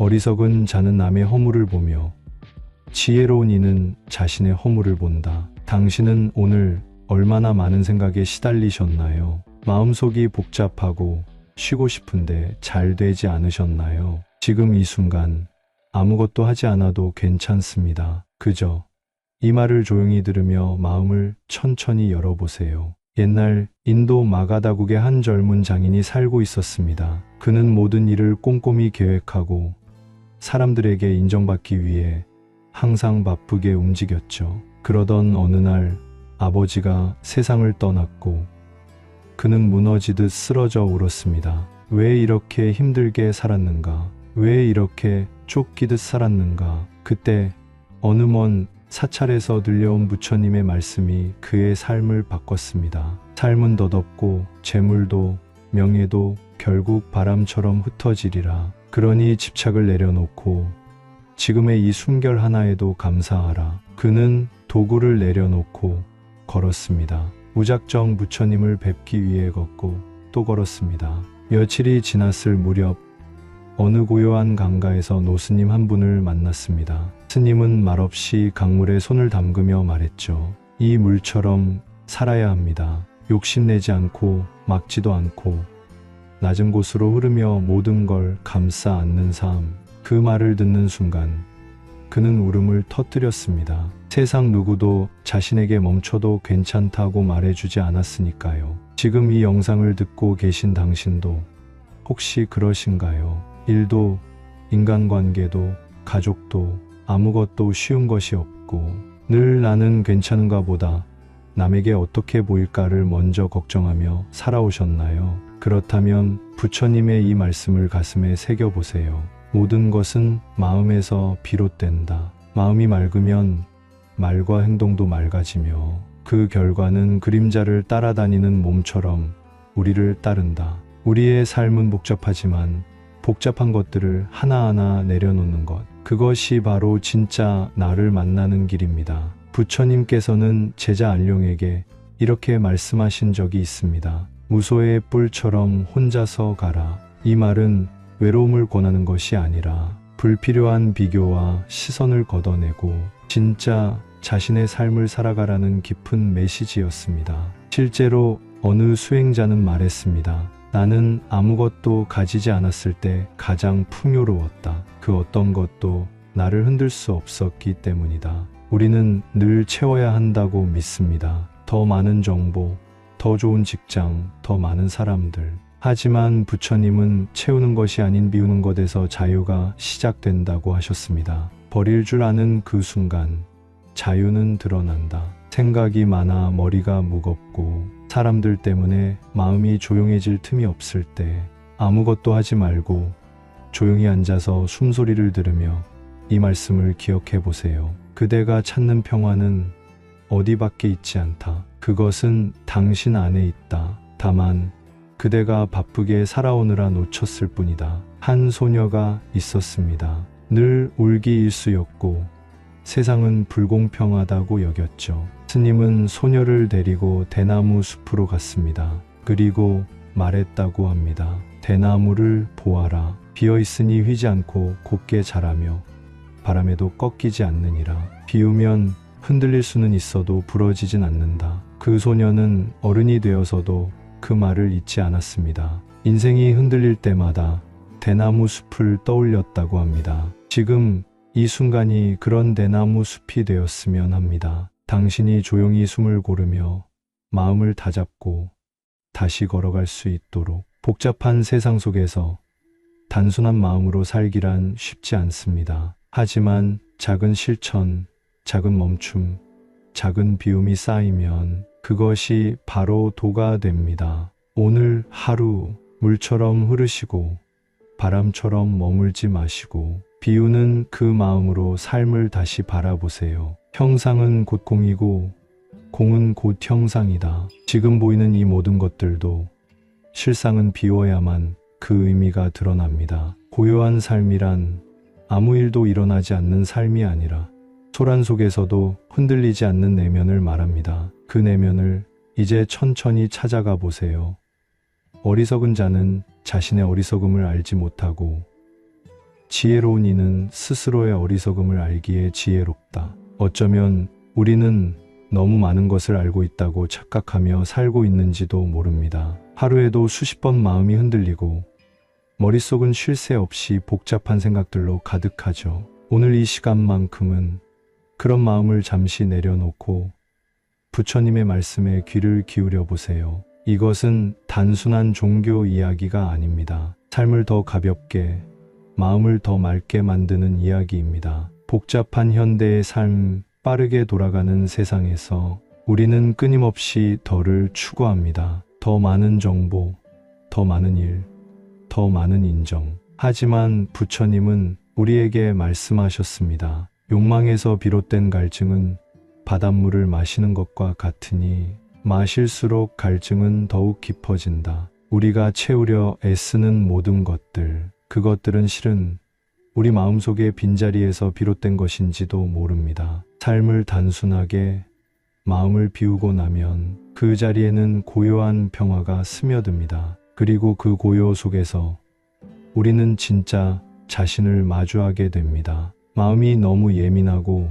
어리석은 자는 남의 허물을 보며 지혜로운 이는 자신의 허물을 본다. 당신은 오늘 얼마나 많은 생각에 시달리셨나요? 마음속이 복잡하고 쉬고 싶은데 잘 되지 않으셨나요? 지금 이 순간 아무것도 하지 않아도 괜찮습니다. 그저 이 말을 조용히 들으며 마음을 천천히 열어보세요. 옛날 인도 마가다국의 한 젊은 장인이 살고 있었습니다. 그는 모든 일을 꼼꼼히 계획하고 사람들에게 인정받기 위해 항상 바쁘게 움직였죠. 그러던 어느 날 아버지가 세상을 떠났고 그는 무너지듯 쓰러져 울었습니다. 왜 이렇게 힘들게 살았는가? 왜 이렇게 쫓기듯 살았는가? 그때 어느 먼 사찰에서 들려온 부처님의 말씀이 그의 삶을 바꿨습니다. 삶은 덧없고 재물도 명예도 결국 바람처럼 흩어지리라. 그러니 집착을 내려놓고 지금의 이 숨결 하나에도 감사하라. 그는 도구를 내려놓고 걸었습니다. 무작정 부처님을 뵙기 위해 걷고 또 걸었습니다. 며칠이 지났을 무렵 어느 고요한 강가에서 노스님 한 분을 만났습니다. 스님은 말없이 강물에 손을 담그며 말했죠. 이 물처럼 살아야 합니다. 욕심내지 않고 막지도 않고 낮은 곳으로 흐르며 모든 걸 감싸 안는 삶. 그 말을 듣는 순간 그는 울음을 터뜨렸습니다. 세상 누구도 자신에게 멈춰도 괜찮다고 말해주지 않았으니까요. 지금 이 영상을 듣고 계신 당신도 혹시 그러신가요? 일도, 인간관계도, 가족도 아무것도 쉬운 것이 없고 늘 나는 괜찮은가 보다 남에게 어떻게 보일까를 먼저 걱정하며 살아오셨나요? 그렇다면 부처님의 이 말씀을 가슴에 새겨보세요. 모든 것은 마음에서 비롯된다. 마음이 맑으면 말과 행동도 맑아지며 그 결과는 그림자를 따라다니는 몸처럼 우리를 따른다. 우리의 삶은 복잡하지만 복잡한 것들을 하나하나 내려놓는 것. 그것이 바로 진짜 나를 만나는 길입니다. 부처님께서는 제자 안룡에게 이렇게 말씀하신 적이 있습니다. 무소의 뿔처럼 혼자서 가라. 이 말은 외로움을 권하는 것이 아니라 불필요한 비교와 시선을 걷어내고 진짜 자신의 삶을 살아가라는 깊은 메시지였습니다. 실제로 어느 수행자는 말했습니다. 나는 아무것도 가지지 않았을 때 가장 풍요로웠다. 그 어떤 것도 나를 흔들 수 없었기 때문이다. 우리는 늘 채워야 한다고 믿습니다. 더 많은 정보, 더 좋은 직장, 더 많은 사람들. 하지만 부처님은 채우는 것이 아닌 비우는 것에서 자유가 시작된다고 하셨습니다. 버릴 줄 아는 그 순간 자유는 드러난다. 생각이 많아 머리가 무겁고 사람들 때문에 마음이 조용해질 틈이 없을 때 아무것도 하지 말고 조용히 앉아서 숨소리를 들으며 이 말씀을 기억해 보세요. 그대가 찾는 평화는 어디 밖에 있지 않다. 그것은 당신 안에 있다. 다만 그대가 바쁘게 살아오느라 놓쳤을 뿐이다. 한 소녀가 있었습니다. 늘 울기 일수였고 세상은 불공평하다고 여겼죠. 스님은 소녀를 데리고 대나무 숲으로 갔습니다. 그리고 말했다고 합니다. 대나무를 보아라. 비어 있으니 휘지 않고 곱게 자라며 바람에도 꺾이지 않느니라. 비우면 흔들릴 수는 있어도 부러지진 않는다. 그 소녀는 어른이 되어서도 그 말을 잊지 않았습니다. 인생이 흔들릴 때마다 대나무 숲을 떠올렸다고 합니다. 지금 이 순간이 그런 대나무 숲이 되었으면 합니다. 당신이 조용히 숨을 고르며 마음을 다잡고 다시 걸어갈 수 있도록 복잡한 세상 속에서 단순한 마음으로 살기란 쉽지 않습니다. 하지만 작은 실천, 작은 멈춤, 작은 비움이 쌓이면 그것이 바로 도가 됩니다. 오늘 하루 물처럼 흐르시고 바람처럼 머물지 마시고 비우는 그 마음으로 삶을 다시 바라보세요. 형상은 곧 공이고 공은 곧 형상이다. 지금 보이는 이 모든 것들도 실상은 비워야만 그 의미가 드러납니다. 고요한 삶이란 아무 일도 일어나지 않는 삶이 아니라 소란 속에서도 흔들리지 않는 내면을 말합니다. 그 내면을 이제 천천히 찾아가 보세요. 어리석은 자는 자신의 어리석음을 알지 못하고 지혜로운 이는 스스로의 어리석음을 알기에 지혜롭다. 어쩌면 우리는 너무 많은 것을 알고 있다고 착각하며 살고 있는지도 모릅니다. 하루에도 수십 번 마음이 흔들리고 머릿속은 쉴 새 없이 복잡한 생각들로 가득하죠. 오늘 이 시간만큼은 그런 마음을 잠시 내려놓고 부처님의 말씀에 귀를 기울여 보세요. 이것은 단순한 종교 이야기가 아닙니다. 삶을 더 가볍게, 마음을 더 맑게 만드는 이야기입니다. 복잡한 현대의 삶, 빠르게 돌아가는 세상에서 우리는 끊임없이 더를 추구합니다. 더 많은 정보, 더 많은 일, 더 많은 인정. 하지만 부처님은 우리에게 말씀하셨습니다. 욕망에서 비롯된 갈증은 바닷물을 마시는 것과 같으니 마실수록 갈증은 더욱 깊어진다. 우리가 채우려 애쓰는 모든 것들, 그것들은 실은 우리 마음속의 빈자리에서 비롯된 것인지도 모릅니다. 삶을 단순하게 마음을 비우고 나면 그 자리에는 고요한 평화가 스며듭니다. 그리고 그 고요 속에서 우리는 진짜 자신을 마주하게 됩니다. 마음이 너무 예민하고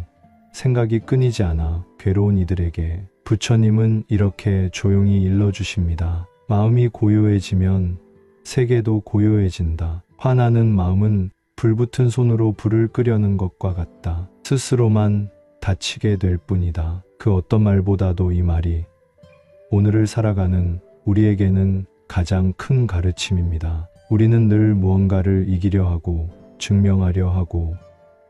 생각이 끊이지 않아 괴로운 이들에게 부처님은 이렇게 조용히 일러주십니다. 마음이 고요해지면 세계도 고요해진다. 화나는 마음은 불붙은 손으로 불을 끄려는 것과 같다. 스스로만 다치게 될 뿐이다. 그 어떤 말보다도 이 말이 오늘을 살아가는 우리에게는 가장 큰 가르침입니다. 우리는 늘 무언가를 이기려 하고 증명하려 하고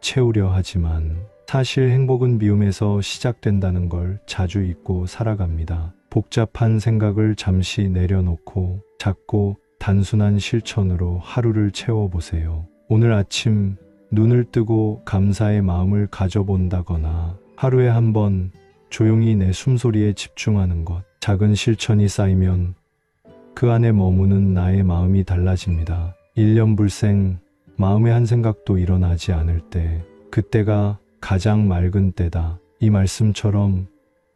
채우려 하지만 사실 행복은 비움에서 시작된다는 걸 자주 잊고 살아갑니다. 복잡한 생각을 잠시 내려놓고 작고 단순한 실천으로 하루를 채워보세요. 오늘 아침 눈을 뜨고 감사의 마음을 가져본다거나 하루에 한 번 조용히 내 숨소리에 집중하는 것. 작은 실천이 쌓이면 그 안에 머무는 나의 마음이 달라집니다. 일년불생 마음의 한 생각도 일어나지 않을 때 그때가 가장 맑은 때다. 이 말씀처럼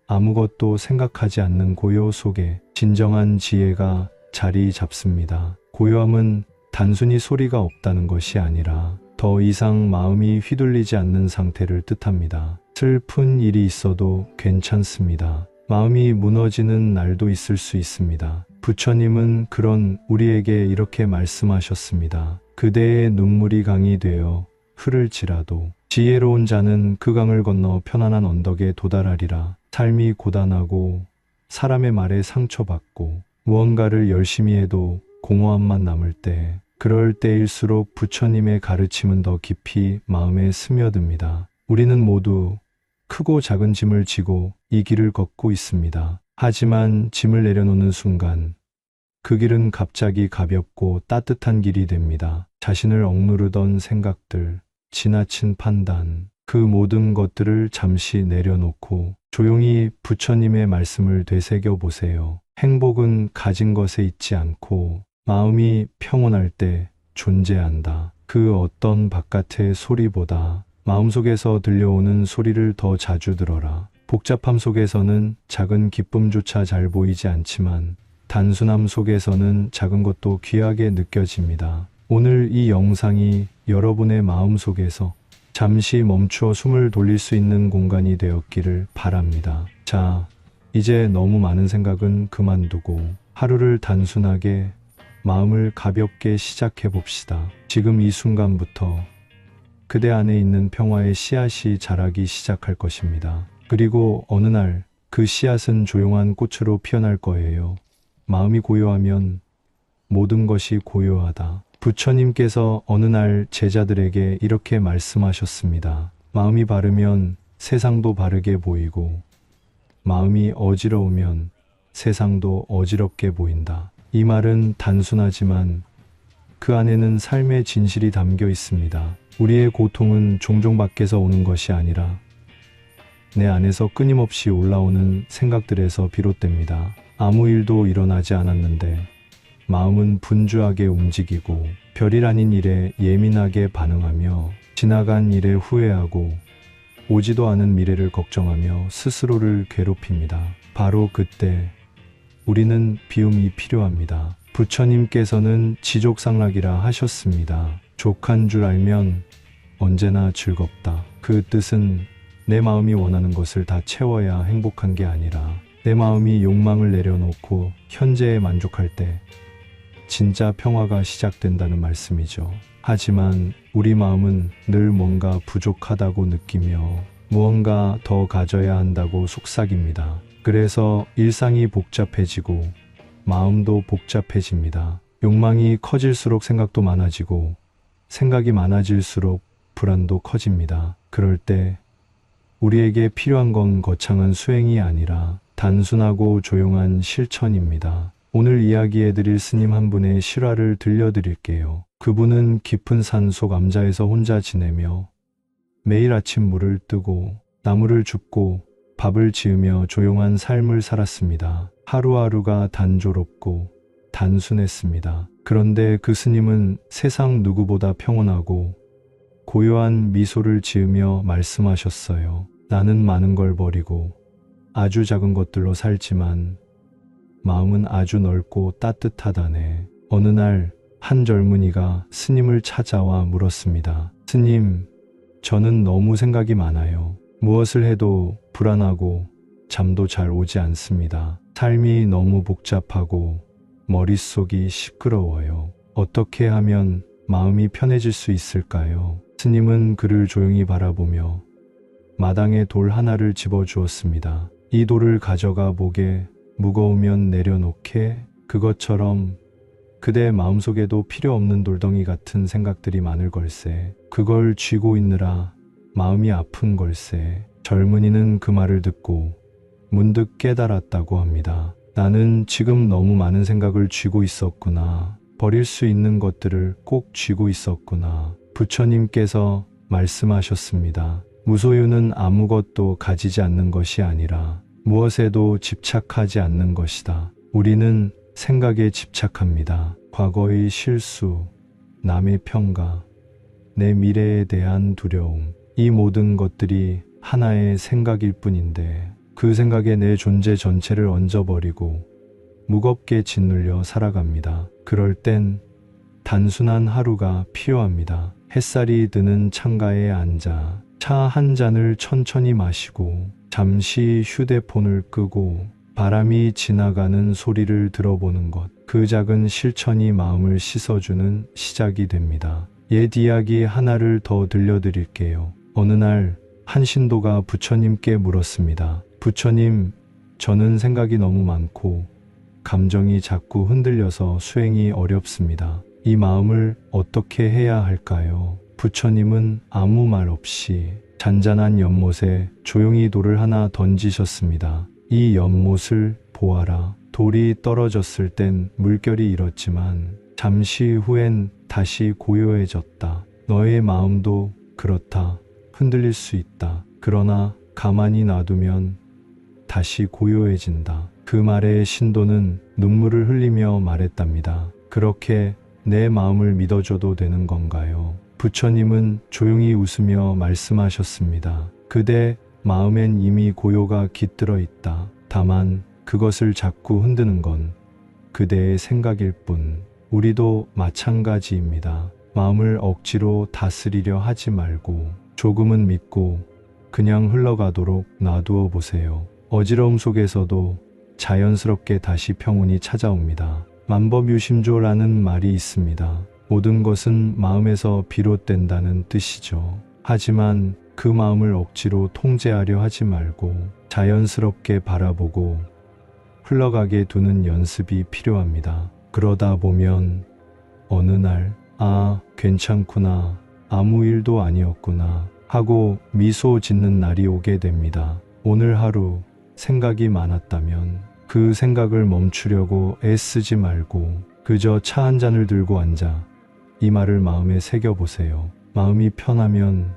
아무것도 생각하지 않는 고요 속에 진정한 지혜가 자리 잡습니다. 고요함은 단순히 소리가 없다는 것이 아니라 더 이상 마음이 휘둘리지 않는 상태를 뜻합니다. 슬픈 일이 있어도 괜찮습니다. 마음이 무너지는 날도 있을 수 있습니다. 부처님은 그런 우리에게 이렇게 말씀하셨습니다. 그대의 눈물이 강이 되어 흐를지라도 지혜로운 자는 그 강을 건너 편안한 언덕에 도달하리라. 삶이 고단하고 사람의 말에 상처받고 무언가를 열심히 해도 공허함만 남을 때 그럴 때일수록 부처님의 가르침은 더 깊이 마음에 스며듭니다. 우리는 모두 크고 작은 짐을 지고 이 길을 걷고 있습니다. 하지만 짐을 내려놓는 순간 그 길은 갑자기 가볍고 따뜻한 길이 됩니다. 자신을 억누르던 생각들, 지나친 판단, 그 모든 것들을 잠시 내려놓고 조용히 부처님의 말씀을 되새겨 보세요. 행복은 가진 것에 있지 않고 마음이 평온할 때 존재한다. 그 어떤 바깥의 소리보다 마음속에서 들려오는 소리를 더 자주 들어라. 복잡함 속에서는 작은 기쁨조차 잘 보이지 않지만 단순함 속에서는 작은 것도 귀하게 느껴집니다. 오늘 이 영상이 여러분의 마음 속에서 잠시 멈추어 숨을 돌릴 수 있는 공간이 되었기를 바랍니다. 자, 이제 너무 많은 생각은 그만두고 하루를 단순하게 마음을 가볍게 시작해 봅시다. 지금 이 순간부터 그대 안에 있는 평화의 씨앗이 자라기 시작할 것입니다. 그리고 어느 날 그 씨앗은 조용한 꽃으로 피어날 거예요. 마음이 고요하면 모든 것이 고요하다. 부처님께서 어느 날 제자들에게 이렇게 말씀하셨습니다. 마음이 바르면 세상도 바르게 보이고, 마음이 어지러우면 세상도 어지럽게 보인다. 이 말은 단순하지만 그 안에는 삶의 진실이 담겨 있습니다. 우리의 고통은 종종 밖에서 오는 것이 아니라 내 안에서 끊임없이 올라오는 생각들에서 비롯됩니다. 아무 일도 일어나지 않았는데 마음은 분주하게 움직이고 별일 아닌 일에 예민하게 반응하며 지나간 일에 후회하고 오지도 않은 미래를 걱정하며 스스로를 괴롭힙니다. 바로 그때 우리는 비움이 필요합니다. 부처님께서는 지족상락이라 하셨습니다. 족한 줄 알면 언제나 즐겁다. 그 뜻은 내 마음이 원하는 것을 다 채워야 행복한 게 아니라 내 마음이 욕망을 내려놓고 현재에 만족할 때 진짜 평화가 시작된다는 말씀이죠. 하지만 우리 마음은 늘 뭔가 부족하다고 느끼며 무언가 더 가져야 한다고 속삭입니다. 그래서 일상이 복잡해지고 마음도 복잡해집니다. 욕망이 커질수록 생각도 많아지고 생각이 많아질수록 불안도 커집니다. 그럴 때 우리에게 필요한 건 거창한 수행이 아니라 단순하고 조용한 실천입니다. 오늘 이야기해 드릴 스님 한 분의 실화를 들려드릴게요. 그분은 깊은 산 속 암자에서 혼자 지내며 매일 아침 물을 뜨고 나무를 줍고 밥을 지으며 조용한 삶을 살았습니다. 하루하루가 단조롭고 단순했습니다. 그런데 그 스님은 세상 누구보다 평온하고 고요한 미소를 지으며 말씀하셨어요. 나는 많은 걸 버리고 아주 작은 것들로 살지만 마음은 아주 넓고 따뜻하다네. 어느 날 한 젊은이가 스님을 찾아와 물었습니다. 스님, 저는 너무 생각이 많아요. 무엇을 해도 불안하고 잠도 잘 오지 않습니다. 삶이 너무 복잡하고 머릿속이 시끄러워요. 어떻게 하면 마음이 편해질 수 있을까요? 스님은 그를 조용히 바라보며 마당에 돌 하나를 집어 주었습니다. 이 돌을 가져가 목에 무거우면 내려놓게 그것처럼 그대 마음속에도 필요 없는 돌덩이 같은 생각들이 많을 걸세. 그걸 쥐고 있느라 마음이 아픈 걸세. 젊은이는 그 말을 듣고 문득 깨달았다고 합니다. 나는 지금 너무 많은 생각을 쥐고 있었구나. 버릴 수 있는 것들을 꼭 쥐고 있었구나. 부처님께서 말씀하셨습니다. 무소유는 아무것도 가지지 않는 것이 아니라 무엇에도 집착하지 않는 것이다. 우리는 생각에 집착합니다. 과거의 실수, 남의 평가, 내 미래에 대한 두려움, 이 모든 것들이 하나의 생각일 뿐인데 그 생각에 내 존재 전체를 얹어버리고 무겁게 짓눌려 살아갑니다. 그럴 땐 단순한 하루가 필요합니다. 햇살이 드는 창가에 앉아 차 한 잔을 천천히 마시고 잠시 휴대폰을 끄고 바람이 지나가는 소리를 들어보는 것. 그 작은 실천이 마음을 씻어주는 시작이 됩니다. 옛 이야기 하나를 더 들려드릴게요. 어느 날 한 신도가 부처님께 물었습니다. 부처님, 저는 생각이 너무 많고 감정이 자꾸 흔들려서 수행이 어렵습니다. 이 마음을 어떻게 해야 할까요? 부처님은 아무 말 없이 잔잔한 연못에 조용히 돌을 하나 던지셨습니다. 이 연못을 보아라. 돌이 떨어졌을 땐 물결이 일었지만 잠시 후엔 다시 고요해졌다. 너의 마음도 그렇다. 흔들릴 수 있다. 그러나 가만히 놔두면 다시 고요해진다. 그 말에 신도는 눈물을 흘리며 말했답니다. 그렇게 내 마음을 믿어줘도 되는 건가요? 부처님은 조용히 웃으며 말씀하셨습니다. 그대 마음엔 이미 고요가 깃들어 있다. 다만 그것을 자꾸 흔드는 건 그대의 생각일 뿐. 우리도 마찬가지입니다. 마음을 억지로 다스리려 하지 말고 조금은 믿고 그냥 흘러가도록 놔두어 보세요. 어지러움 속에서도 자연스럽게 다시 평온이 찾아옵니다. 만법유심조라는 말이 있습니다. 모든 것은 마음에서 비롯된다는 뜻이죠. 하지만 그 마음을 억지로 통제하려 하지 말고 자연스럽게 바라보고 흘러가게 두는 연습이 필요합니다. 그러다 보면 어느 날, 아, 괜찮구나. 아무 일도 아니었구나. 하고 미소 짓는 날이 오게 됩니다. 오늘 하루 생각이 많았다면 그 생각을 멈추려고 애쓰지 말고 그저 차 한 잔을 들고 앉아 이 말을 마음에 새겨보세요. 마음이 편하면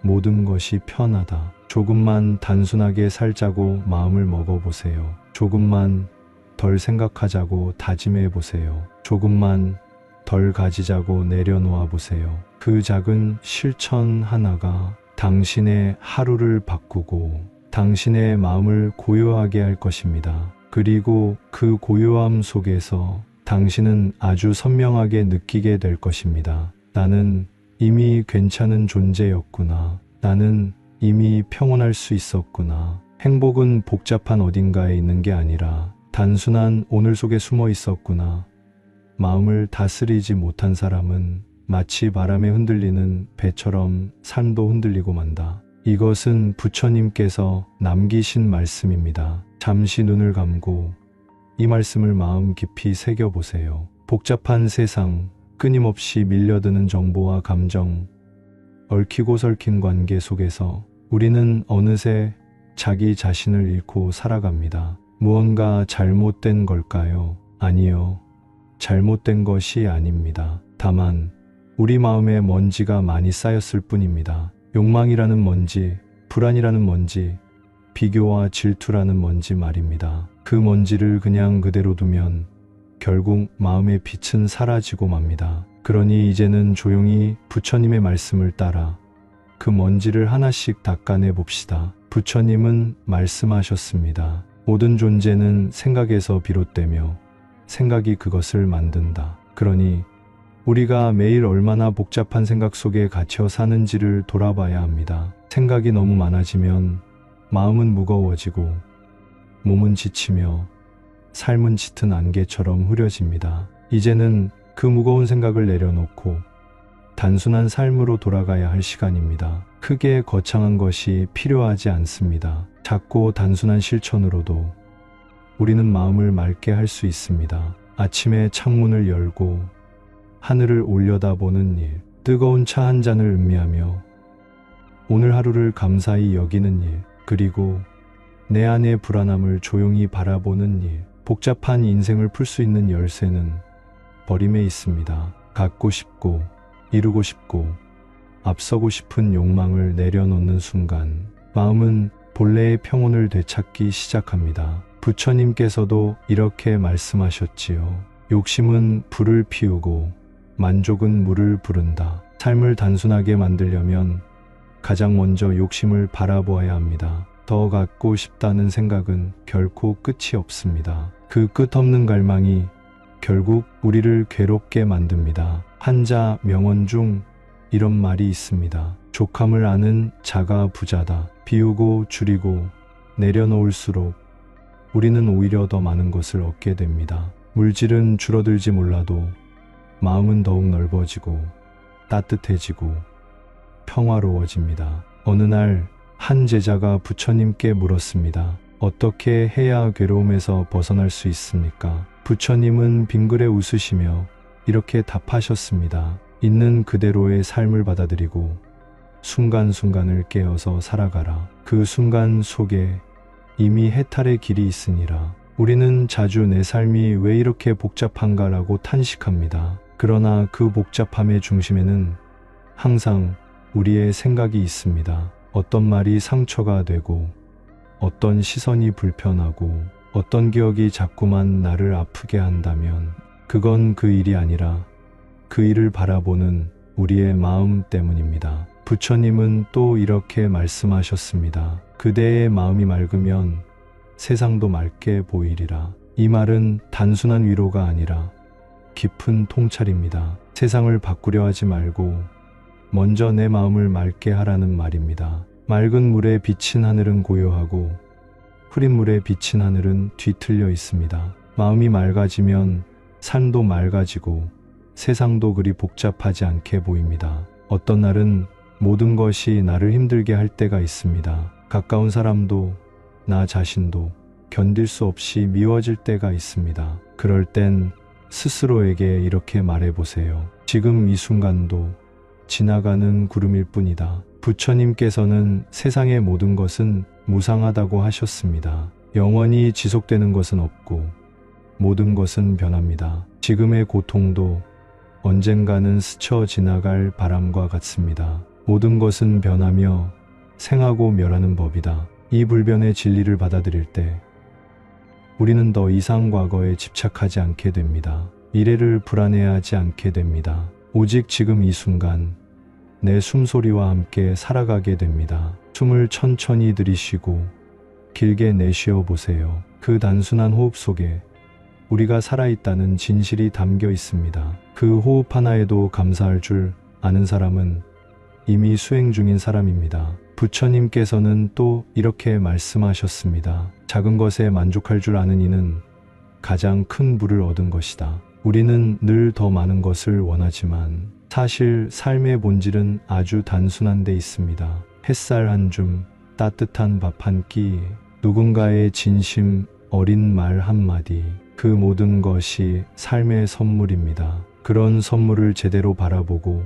모든 것이 편하다. 조금만 단순하게 살자고 마음을 먹어보세요. 조금만 덜 생각하자고 다짐해 보세요. 조금만 덜 가지자고 내려놓아 보세요. 그 작은 실천 하나가 당신의 하루를 바꾸고 당신의 마음을 고요하게 할 것입니다. 그리고 그 고요함 속에서 당신은 아주 선명하게 느끼게 될 것입니다. 나는 이미 괜찮은 존재였구나. 나는 이미 평온할 수 있었구나. 행복은 복잡한 어딘가에 있는 게 아니라 단순한 오늘 속에 숨어 있었구나. 마음을 다스리지 못한 사람은 마치 바람에 흔들리는 배처럼 삶도 흔들리고 만다. 이것은 부처님께서 남기신 말씀입니다. 잠시 눈을 감고 이 말씀을 마음 깊이 새겨보세요. 복잡한 세상, 끊임없이 밀려드는 정보와 감정, 얽히고 설킨 관계 속에서 우리는 어느새 자기 자신을 잃고 살아갑니다. 무언가 잘못된 걸까요? 아니요. 잘못된 것이 아닙니다. 다만, 우리 마음에 먼지가 많이 쌓였을 뿐입니다. 욕망이라는 먼지, 불안이라는 먼지, 비교와 질투라는 먼지 말입니다. 그 먼지를 그냥 그대로 두면 결국 마음의 빛은 사라지고 맙니다. 그러니 이제는 조용히 부처님의 말씀을 따라 그 먼지를 하나씩 닦아내 봅시다. 부처님은 말씀하셨습니다. 모든 존재는 생각에서 비롯되며 생각이 그것을 만든다. 그러니 우리가 매일 얼마나 복잡한 생각 속에 갇혀 사는지를 돌아봐야 합니다. 생각이 너무 많아지면 마음은 무거워지고 몸은 지치며 삶은 짙은 안개처럼 흐려집니다. 이제는 그 무거운 생각을 내려놓고 단순한 삶으로 돌아가야 할 시간입니다. 크게 거창한 것이 필요하지 않습니다. 작고 단순한 실천으로도 우리는 마음을 맑게 할 수 있습니다. 아침에 창문을 열고 하늘을 올려다보는 일, 뜨거운 차 한 잔을 음미하며 오늘 하루를 감사히 여기는 일, 그리고 내 안의 불안함을 조용히 바라보는 일, 복잡한 인생을 풀 수 있는 열쇠는 버림에 있습니다. 갖고 싶고, 이루고 싶고, 앞서고 싶은 욕망을 내려놓는 순간, 마음은 본래의 평온을 되찾기 시작합니다. 부처님께서도 이렇게 말씀하셨지요. 욕심은 불을 피우고, 만족은 물을 부른다. 삶을 단순하게 만들려면 가장 먼저 욕심을 바라보아야 합니다. 더 갖고 싶다는 생각은 결코 끝이 없습니다. 그 끝없는 갈망이 결국 우리를 괴롭게 만듭니다. 한자 명언 중 이런 말이 있습니다. 족함을 아는 자가 부자다. 비우고 줄이고 내려놓을수록 우리는 오히려 더 많은 것을 얻게 됩니다. 물질은 줄어들지 몰라도 마음은 더욱 넓어지고 따뜻해지고 평화로워집니다. 어느 날 한 제자가 부처님께 물었습니다. 어떻게 해야 괴로움에서 벗어날 수 있습니까? 부처님은 빙그레 웃으시며 이렇게 답하셨습니다. 있는 그대로의 삶을 받아들이고 순간순간을 깨어서 살아가라. 그 순간 속에 이미 해탈의 길이 있으니라. 우리는 자주 내 삶이 왜 이렇게 복잡한가라고 탄식합니다. 그러나 그 복잡함의 중심에는 항상 우리의 생각이 있습니다. 어떤 말이 상처가 되고, 어떤 시선이 불편하고, 어떤 기억이 자꾸만 나를 아프게 한다면, 그건 그 일이 아니라 그 일을 바라보는 우리의 마음 때문입니다. 부처님은 또 이렇게 말씀하셨습니다. 그대의 마음이 맑으면 세상도 맑게 보이리라. 이 말은 단순한 위로가 아니라 깊은 통찰입니다. 세상을 바꾸려 하지 말고 먼저 내 마음을 맑게 하라는 말입니다. 맑은 물에 비친 하늘은 고요하고 흐린 물에 비친 하늘은 뒤틀려 있습니다. 마음이 맑아지면 삶도 맑아지고 세상도 그리 복잡하지 않게 보입니다. 어떤 날은 모든 것이 나를 힘들게 할 때가 있습니다. 가까운 사람도 나 자신도 견딜 수 없이 미워질 때가 있습니다. 그럴 땐 스스로에게 이렇게 말해 보세요. 지금 이 순간도 지나가는 구름일 뿐이다. 부처님께서는 세상의 모든 것은 무상하다고 하셨습니다. 영원히 지속되는 것은 없고 모든 것은 변합니다. 지금의 고통도 언젠가는 스쳐 지나갈 바람과 같습니다. 모든 것은 변하며 생하고 멸하는 법이다. 이 불변의 진리를 받아들일 때 우리는 더 이상 과거에 집착하지 않게 됩니다. 미래를 불안해하지 않게 됩니다. 오직 지금 이 순간 내 숨소리와 함께 살아가게 됩니다. 숨을 천천히 들이쉬고 길게 내쉬어 보세요. 그 단순한 호흡 속에 우리가 살아있다는 진실이 담겨 있습니다. 그 호흡 하나에도 감사할 줄 아는 사람은 이미 수행 중인 사람입니다. 부처님께서는 또 이렇게 말씀하셨습니다. 작은 것에 만족할 줄 아는 이는 가장 큰 부를 얻은 것이다. 우리는 늘 더 많은 것을 원하지만 사실 삶의 본질은 아주 단순한 데 있습니다. 햇살 한 줌, 따뜻한 밥 한 끼, 누군가의 진심, 어린 말 한마디, 그 모든 것이 삶의 선물입니다. 그런 선물을 제대로 바라보고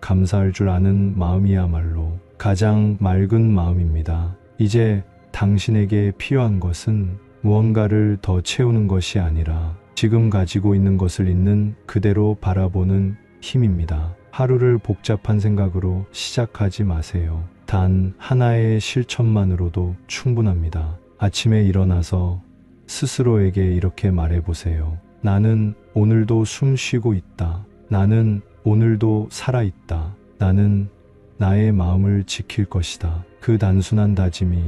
감사할 줄 아는 마음이야말로 가장 맑은 마음입니다. 이제 당신에게 필요한 것은 무언가를 더 채우는 것이 아니라 지금 가지고 있는 것을 있는 그대로 바라보는 힘입니다. 하루를 복잡한 생각으로 시작하지 마세요. 단 하나의 실천만으로도 충분합니다. 아침에 일어나서 스스로에게 이렇게 말해보세요. 나는 오늘도 숨 쉬고 있다. 나는 오늘도 살아있다. 나는 나의 마음을 지킬 것이다. 그 단순한 다짐이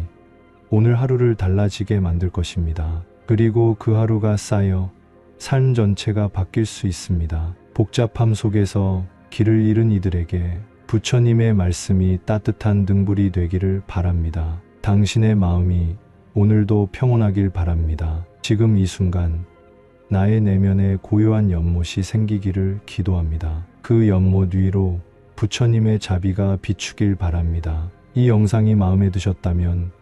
오늘 하루를 달라지게 만들 것입니다. 그리고 그 하루가 쌓여 삶 전체가 바뀔 수 있습니다. 복잡함 속에서 길을 잃은 이들에게 부처님의 말씀이 따뜻한 등불이 되기를 바랍니다. 당신의 마음이 오늘도 평온하길 바랍니다. 지금 이 순간 나의 내면에 고요한 연못이 생기기를 기도합니다. 그 연못 위로 부처님의 자비가 비추길 바랍니다. 이 영상이 마음에 드셨다면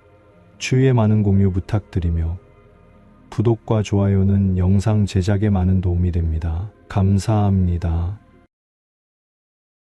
주위에 많은 공유 부탁드리며 구독과 좋아요는 영상 제작에 많은 도움이 됩니다. 감사합니다.